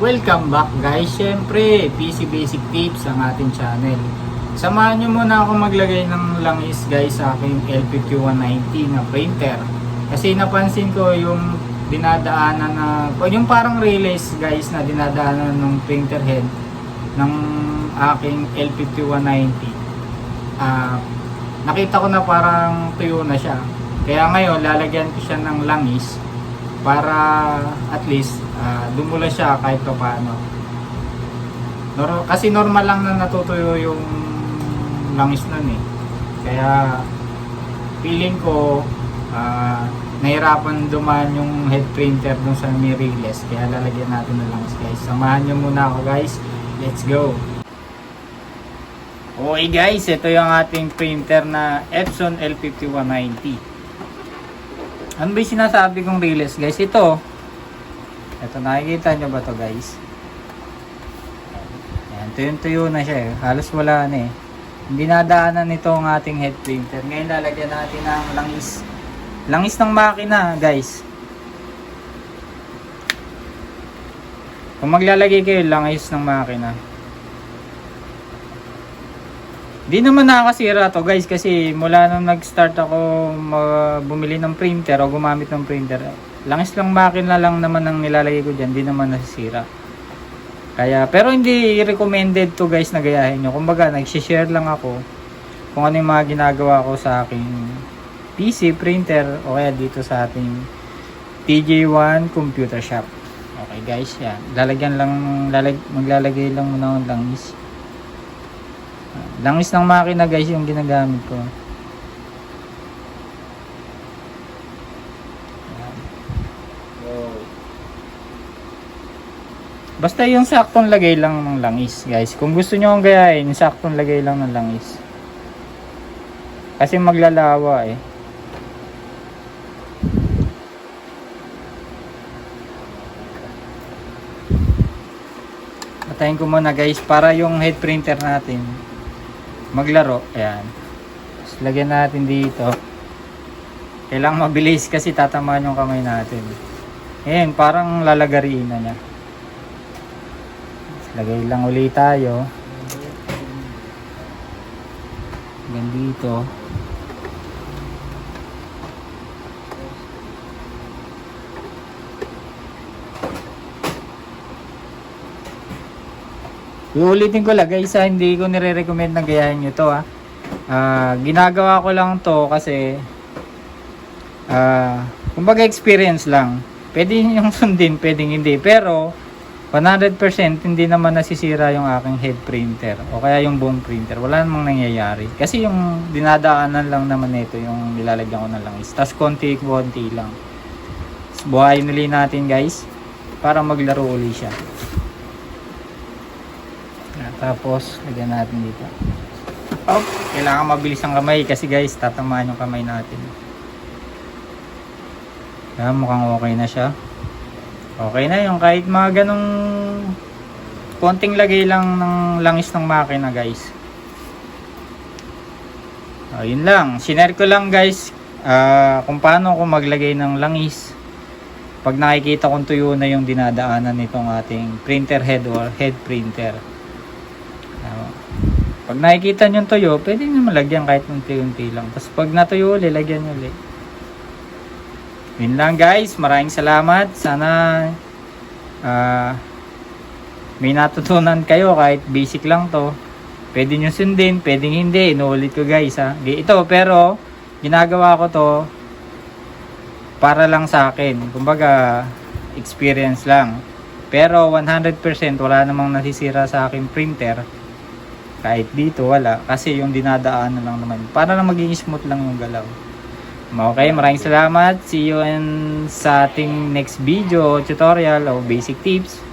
Welcome back guys. Siyempre, PC Basic Tips ang ating channel. Samahan nyo muna ako maglagay ng langis guys sa aking LPQ190 na printer. Kasi napansin ko yung dinadaanan na, yung parang relays guys na dinadaanan ng printer head ng aking LPQ190. Ah, nakita ko na parang tuyo na siya. Kaya ngayon, lalagyan ko siya ng langis para at least ah, dumula siya kahit pa paano. Nor- kasi normal lang na natutuyo yung langis nun eh. Kaya feeling ko ah, nahirapan dumaan yung head printer dun sa mirrorless. Kaya lalagyan natin ng langis guys. Samahan nyo muna ako guys. Let's go! Okay guys, ito yung ating printer na Epson L5190. Ano ba yung sinasabi kong relays guys? Ito. Ito nakikita nyo ba to guys? Ayan, tuyo-tuyo na siya eh. Halos wala na eh. Hindi nadaanan nito ang ating head printer. Ngayon lalagyan natin ng langis. Langis ng makina guys. Kung maglalagay kayo langis ng makina. Di naman nakakasira to guys kasi mula nung nag-start ako bumili ng printer o gumamit ng printer, langis lang makina lang naman ang nilalagay ko dyan, di naman nasisira. Kaya, pero hindi recommended to guys na gayahin nyo. Kumbaga, nag-share lang ako kung ano yung mga ginagawa ko sa aking PC, printer, o kaya dito sa ating TJ1 Computer Shop. Okay guys, yan. Lalagyan lang, lalag, maglalagay lang muna ng langis. Langis ng makina guys yung ginagamit ko. Basta yung saktong lagay lang ng langis guys. Kung gusto nyo ang gayahin, saktong lagay lang ng langis. Kasi maglalawa eh. Patayin ko muna guys para yung head printer natin maglaro. Ayan. Tapos lagyan natin dito. Kailangan mabilis kasi tatamaan yung kamay natin. Ayan, parang lalagariin na niya. Tapos lagay lang ulit tayo. Hanggang dito. Uulitin ko lang guys, ha, hindi ko nire-recommend na gayahin nyo to ha. Ah, ginagawa ko lang to kasi ah, kumbaga experience lang. Pwede yung sundin, pwedeng hindi. Pero 100% hindi naman nasisira yung aking head printer o kaya yung buong printer. Wala namang nangyayari. Kasi yung dinadaanan lang naman nito yung nilalagyan ko na langis. Tapos konti-konti lang. Buhayin ulit natin guys para maglaro ulit siya. Ah, Tapos, lagyan natin dito. Oh, kailangan mabilis ang kamay kasi guys, tatamaan yung kamay natin. Kaya mukhang okay na siya. Okay na yung kahit mga ganong konting lagay lang ng langis ng makina guys. Oh, yun lang. Sinare ko lang guys ah, kung paano ako maglagay ng langis pag nakikita kong tuyo na yung dinadaanan nitong ating printer head or head printer. Pag nakikita nyo yung tuyo, pwede nyo malagyan kahit unti-unti lang. Tapos pag natuyo ulit, lagyan nyo ulit. Yun lang guys, maraming salamat. Sana ah, may natutunan kayo kahit basic lang to. Pwede nyo sundin, pwedeng hindi. Inuulit ko guys ha. Ito pero ginagawa ko to para lang sa akin. Kumbaga experience lang. Pero 100% wala namang nasisira sa aking printer. Kahit dito wala kasi yung dinadaanan lang naman. Para lang maging smooth lang yung galaw. Okay, maraming salamat. See you in sa ating next video tutorial o basic tips.